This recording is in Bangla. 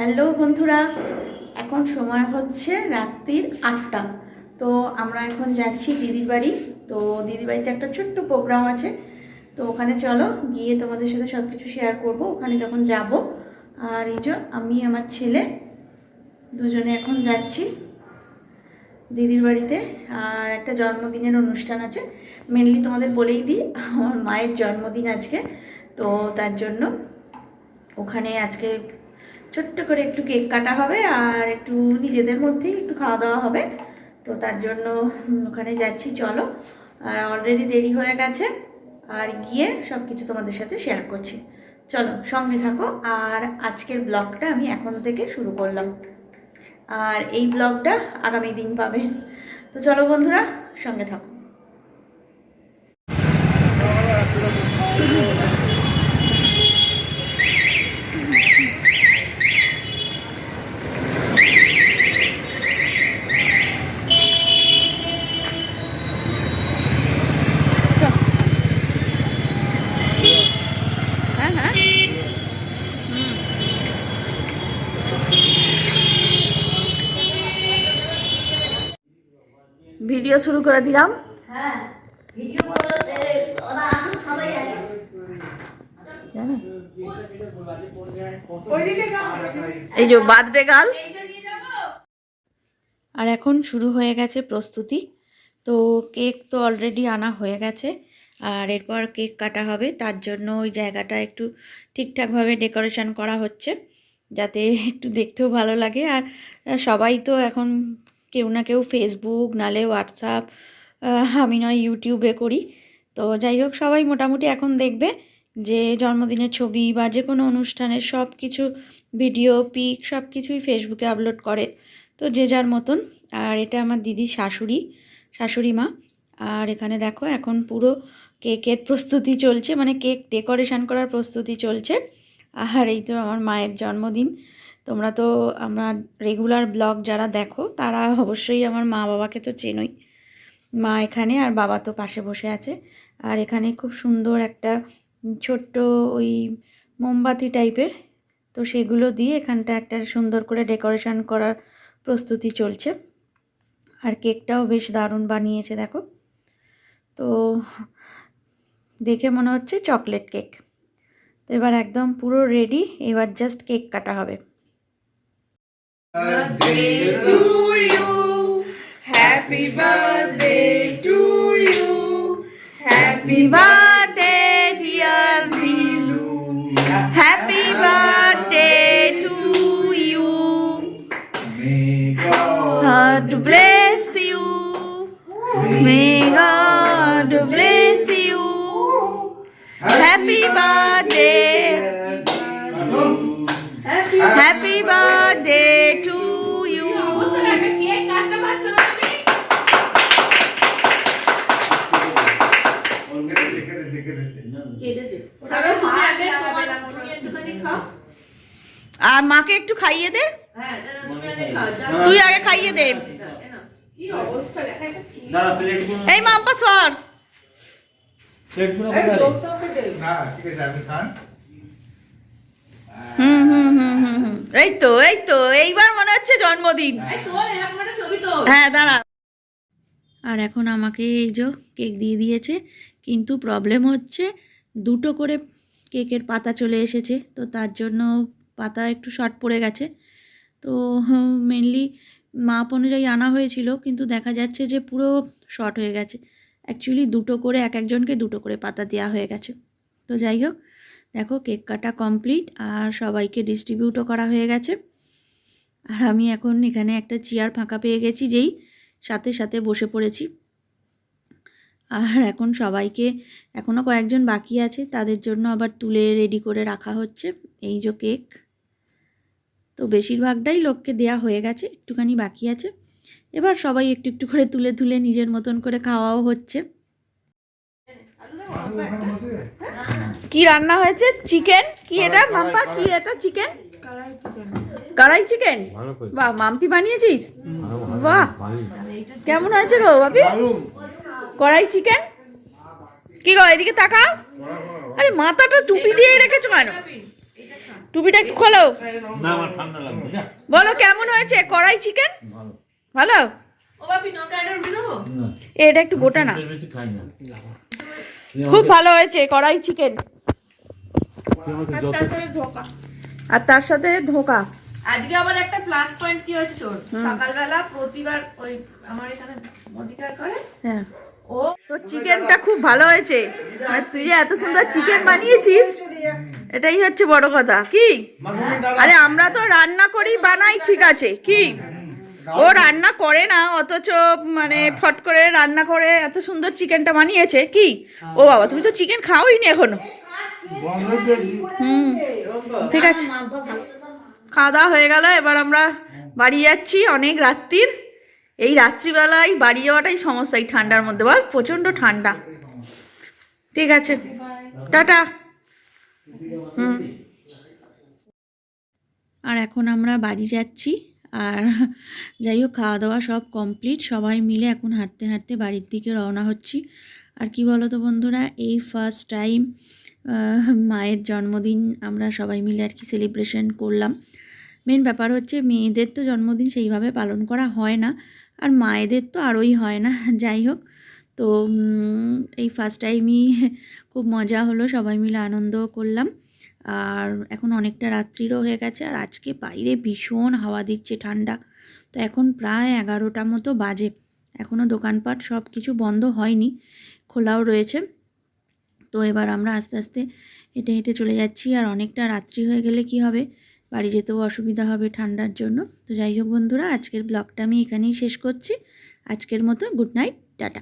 হ্যালো বন্ধুরা, এখন সময় হচ্ছে রাত্রির আটটা। তো আমরা এখন যাচ্ছি দিদির বাড়ি। তো দিদির বাড়িতে একটা ছোট্ট প্রোগ্রাম আছে। তো ওখানে চলো, গিয়ে তোমাদের সাথে সব কিছু শেয়ার করব। ওখানে যখন যাব, আর এই যে আমি, আমার ছেলে, দুজনে এখন যাচ্ছি দিদির বাড়িতে। আর একটা জন্মদিনের অনুষ্ঠান আছে। মেনলি তোমাদের বলেই দিই, আমার মায়ের জন্মদিন আজকে। তো তার জন্য ওখানে আজকে ছোট্ট করে একটু কেক কাটা হবে আর একটু নিজেদের মধ্যেই একটু খাওয়া দাওয়া হবে। তো তার জন্য ওখানে যাচ্ছি, চলো। আর অলরেডি দেরি হয়ে গেছে। আর গিয়ে সব কিছু তোমাদের সাথে শেয়ার করছি। চলো, সঙ্গে থাকো। আর আজকের ব্লগটা আমি এখন থেকে শুরু করলাম। আর এই ব্লগটা আগামী দিন পাবে। তো চলো বন্ধুরা, সঙ্গে থাকো হ্যাঁ হ্যাঁ ভিডিও শুরু করে দিলাম। এই যে বার্থডে গার্ল আর এখন শুরু হয়ে গেছে প্রস্তুতি। তো কেক তো অলরেডি আনা হয়ে গেছে আর এরপর কেক কাটা হবে। তার জন্য ওই জায়গাটা একটু ঠিকঠাকভাবে ডেকোরেশন করা হচ্ছে যাতে একটু দেখতেও ভালো লাগে। আর সবাই তো এখন কেউ না কেউ ফেসবুক নালে হোয়াটসঅ্যাপ আমি নয় ইউটিউবে করি। তো যাই হোক, সবাই মোটামুটি এখন দেখবে যে জন্মদিনের ছবি বা যে কোনো অনুষ্ঠানের সব কিছু ভিডিও পিক সব কিছুই ফেসবুকে আপলোড করে। তো যে যার মতন। আর এটা আমার দিদি শাশুড়ি শাশুড়ি মা। আর এখানে দেখো, এখন পুরো কেকের প্রস্তুতি চলছে মানে কেক ডেকোরেশন করার প্রস্তুতি চলছে। আর এই তো আমার মায়ের জন্মদিন। তোমরা তো আমরা রেগুলার ব্লগ যারা দেখো, তারা অবশ্যই আমার মা বাবাকে তো চেনোই। মা এখানে আর বাবা তো পাশে বসে আছে। আর এখানে খুব সুন্দর একটা ছোট্ট ওই মোমবাতি টাইপের, তো সেগুলো দিয়ে এখানটা একটা সুন্দর করে ডেকোরেশন করার প্রস্তুতি চলছে। আর কেকটাও বেশ দারুণ বানিয়েছে, দেখো। তো দেখে মনে হচ্ছে চকলেট কেক তো এবার একদম পুরো রেডি এবার জাস্ট কেক কাটা হবে। Birthday to you. Happy birthday to you. Happy birthday dear Dilu Happy birthday to you. May God bless you. May God bless you. Happy birthday. Happy birthday আর মাকে একটু খাইয়ে দে। তুই আগে খাইয়ে দে। এই মাম্পা সর। হুম হুম হুম হুম হুম এই তো এই তো এইবার মনে হচ্ছে জন্মদিন। হ্যাঁ দাঁড়া। আর এখন আমাকে এই যে কেক দিয়ে দিয়েছে কিন্তু প্রবলেম হচ্ছে দুটো করে কেকের পাতা চলে এসেছে, তো তার জন্য পাতা একটু শর্ট পড়ে গেছে। তো মেনলি মাপ অনুযায়ী আনা হয়েছিল, কিন্তু দেখা যাচ্ছে যে পুরো শর্ট হয়ে গেছে। অ্যাকচুয়ালি দুটো করে, এক একজনকে দুটো করে পাতা দেওয়া হয়ে গেছে। তো যাই হোক, দেখো কেক কাটা কমপ্লিট আর সবাইকে ডিস্ট্রিবিউটও করা হয়ে গেছে। আর আমি এখন এখানে একটা চেয়ার ফাঁকা পেয়ে গেছি যেই সাথে সাথে বসে পড়েছি। আর এখন সবাইকে এখনও কয়েকজন বাকি আছে তাদের জন্য আবার তুলে রেডি করে রাখা হচ্ছে এই যে কেক তো বেশিরভাগটাই লোককে দেয়া হয়ে গেছে একটুখানি বাকি আছে। এবার সবাই একটু একটু করে তুলে তুলে নিজের মতন করে খাওয়াও হচ্ছে। কি রান্না হয়েছে? চিকেন? কি এটা? মাম্পা কি এটা? চিকেন? কড়াই চিকেন। বাহ মাম্পি বানিয়েছিস? বাহ। কেমন হয়েছে গো বাপি কড়াই চিকেন কি গো এদিকে তাকাও। আরে মাথাটা টুপি দিয়ে রেখেছো কেন? টুপিটা একটু খোলো। বলো কেমন হয়েছে কড়াই চিকেন ভালো। ভালো? ও বাপি নোটা এটা একটু গোটা না। এর বেশি খাই না। খুব ভালো হয়েছে কড়াই চিকেন আর তার সাথে ধোকা। আজকে আবার একটা প্লাস পয়েন্ট কি হয়েছে সকালবেলা প্রতিবার ওই আমার এখানে অধিকার করে হ্যাঁ। ও তো চিকেনটা খুব ভালো হয়েছে। আর তুই যে এত সুন্দর চিকেন বানিয়েছিস, এটাই হচ্ছে বড় কথা। কি? আরে আমরা তো রান্না করি, বানাই, ঠিক আছে। কি? ও রান্না করে না, অথচ মানে ফট করে রান্না করে এত সুন্দর চিকেনটা বানিয়েছে। কি? ও বাবা, তুমি তো চিকেন খাওই নি এখনও? হুম, ঠিক আছে। খাওয়া দাওয়া হয়ে গেল, এবার আমরা বাড়ি যাচ্ছি অনেক রাত্রির এই রাত্রিবেলায় বাড়ি যাওয়াটাই সমস্যা, এই ঠান্ডার মধ্যে। বল, প্রচণ্ড ঠান্ডা। ঠিক আছে। টাটা। হুম। আর এখন আমরা বাড়ি যাচ্ছি। আর যাই হোক, খাওয়া দাওয়া সব কমপ্লিট। সবাই মিলে এখন হাঁটতে হাঁটতে বাড়ির দিকে রওনা হচ্ছি। আর কি বলো তো বন্ধুরা, এই ফার্স্ট টাইম মায়ের জন্মদিন আমরা সবাই মিলে আর কি সেলিব্রেশন করলাম। মেন ব্যাপার হচ্ছে, মেয়েদের তো জন্মদিন সেইভাবে পালন করা হয় না। আর মায়েদের তো আরোই হয় না, যাই হোক। তো এই ফার্স্ট টাইমই খুব মজা হলো, সবাই মিলে আনন্দ করলাম। আর এখন অনেকটা রাত্রিরও হয়ে গেছে, আর আজকে বাইরে ভীষণ হাওয়া দিচ্ছে ঠান্ডা। তো এখন প্রায় এগারোটা মতো বাজে। এখনও দোকানপাট সব কিছু বন্ধ হয়নি, খোলাও রয়েছে। তো এবার আমরা আস্তে আস্তে হেঁটে হেঁটে চলে যাচ্ছি, আর অনেকটা রাত্রি হয়ে গেলে কি হবে? বাড়ি যেতেও অসুবিধা হবে ঠান্ডার জন্য। তো যাই হোক বন্ধুরা, আজকের ব্লগটা আমি এখানেই শেষ করছি। আজকের মতো গুড নাইট, টাটা।